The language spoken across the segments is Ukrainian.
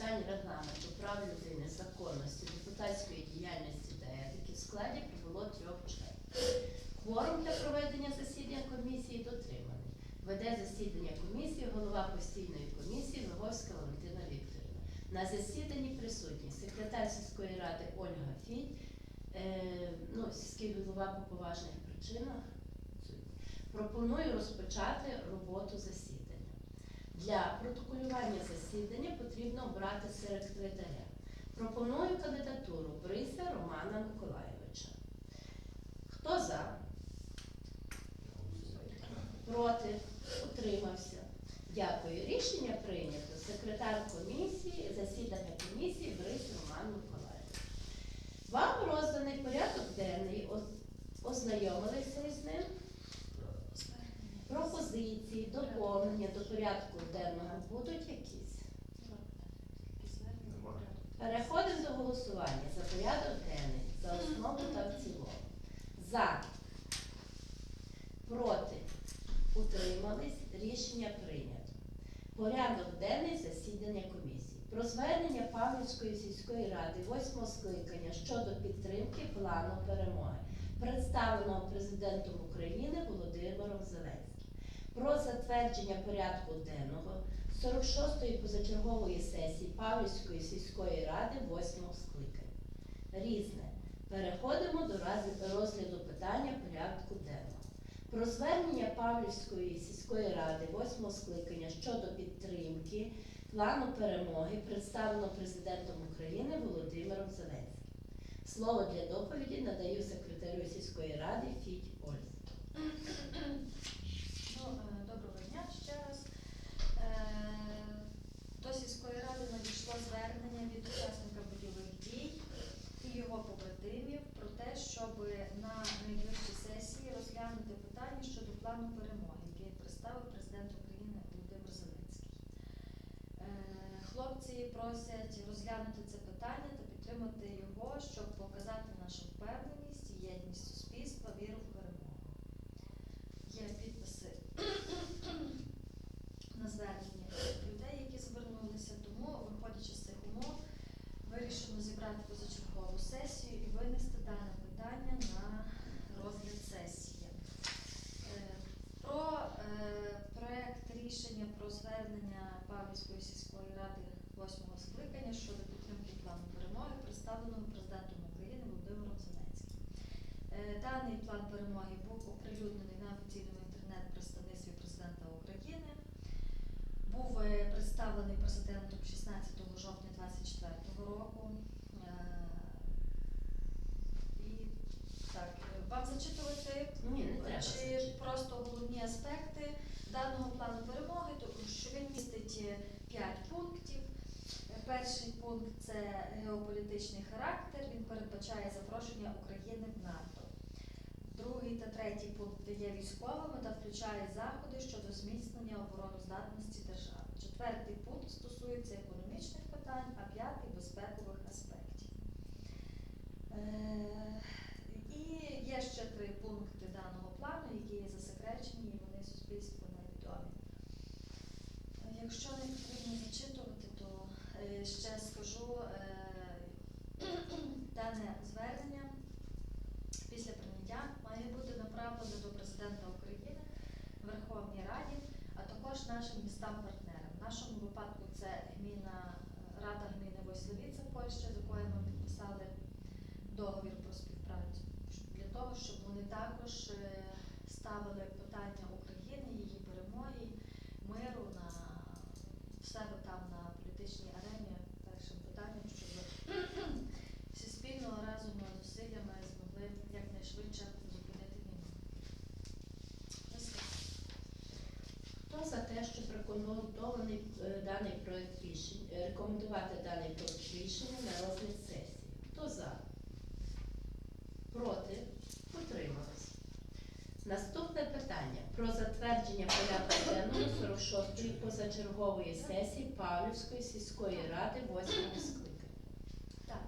питань регламенту, прав людини, законності, депутатської діяльності та етики в складі прибуло трьох членів. Кворум для проведення засідання комісії дотриманий. Веде засідання комісії голова постійної комісії Виговська Валентина Вікторівна. На засіданні присутні секретар сільської ради Ольга Фінь, е, ну, сільський голова по поважних причинах. Пропоную розпочати роботу засідання. Для протоколювання засідання потрібно обрати секретаря. Пропоную кандидатуру Бриса Романа Миколайовича. Хто за? Проти? Утримався. Дякую. Рішення прийнято. Секретар комісії, засідання комісії Брис Роман Миколайович. Вам розданий порядок денний. Ознайомилися із ним. Пропозиції, доповнення до порядку денного будуть якісь? Переходимо до голосування за порядок денний, за основу та в цілому. За, проти, утримались, рішення прийнято. Порядок денний засідання комісії. Про звернення Павлівської сільської ради восьмого скликання щодо підтримки плану перемоги, представленого президентом України Володимиром Зеленським. Про затвердження порядку денного 46-ї позачергової сесії Павлівської сільської ради восьмого скликання. Різне. Переходимо до розгляду питання порядку денного. Про звернення Павлівської сільської ради восьмого скликання щодо підтримки плану перемоги, представлено президентом України Володимиром Зеленським. Слово для доповіді надаю секретарю сільської ради Фідь Ользі. Ну, е, доброго дня ще раз. Е, До сільської ради надійшло звернення від учасника бойових дій і його побратимів про те, щоб на найближчій сесії розглянути питання щодо плану перемоги, який представив президент України Володимир Зеленський. Е, Хлопці просять розглянути це питання та підтримати його, щоб показати нашу впевненість і єдність суспільства, віру в перемогу. Є підписи на звернення людей, які звернулися. Тому, виходячи з цих умов, вирішено зібрати позачергову сесію і винести дане питання на розгляд сесії. Е, Про е, проект рішення про звернення Павлівської сільської ради восьмого скликання щодо підтримки плану перемоги, представленого президентом України Володимиром Зеленським. Е, Даний план перемоги був оприлюднений на офіційному інтернет-представництві президента України. Був е, представлений президентом 16 жовтня 2024 року. Е, І так, е, вам зачитувати Ні, не треба чи зачитувати. просто головні аспекти даного плану перемоги, тому що він містить 5 пунктів. Е, Перший пункт це геополітичний характер. Він передбачає запрошення України в НАТО. Другий та третій пункт є військовими та включає заходи щодо зміцнення обороноздатності держави. Четвертий пункт стосується економічних питань, а п'ятий безпекових аспектів. Е, І є ще три пункти даного плану, які є засекречені і вони суспільству невідомі. Якщо не потрібно зачитувати, то е, ще скажу е, дане звернення після прийняття має бути направлено до президента України, Верховній Раді, а також нашим містам-партнерам. В нашому випадку це гміна е, Рада гміни Войсловіця Польща, з якою ми підписали договір про співпрацю, для того, щоб вони також е, ставили питання України, її перемоги, миру на в себе там на політичній арені рекомендований е, даний проект рішення, е, рекомендувати даний проект рішення на розгляд сесії? Хто за? Проти? Утрималось. Наступне питання про затвердження порядку денного 46-ї позачергової сесії Павлівської сільської ради 8 скликання. Так.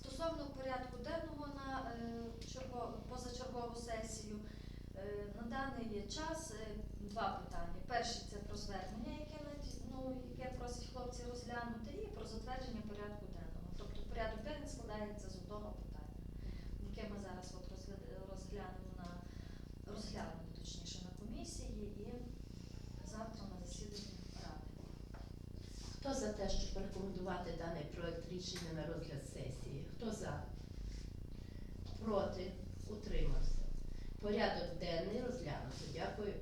Стосовно порядку денного на е, черго- позачергову сесію, е, на даний час е, два питання. Перше це про звернення, яке ну, яке просять хлопці розглянути, і про затвердження порядку денного. Тобто порядок денний складається з одного питання, яке ми зараз от розглянемо на розглянемо точніше на комісії і завтра на засіданні ради. Хто за те, щоб рекомендувати даний проект рішення на розгляд сесії? Хто за? Проти? Утримався. Порядок денний розглянуто. Дякую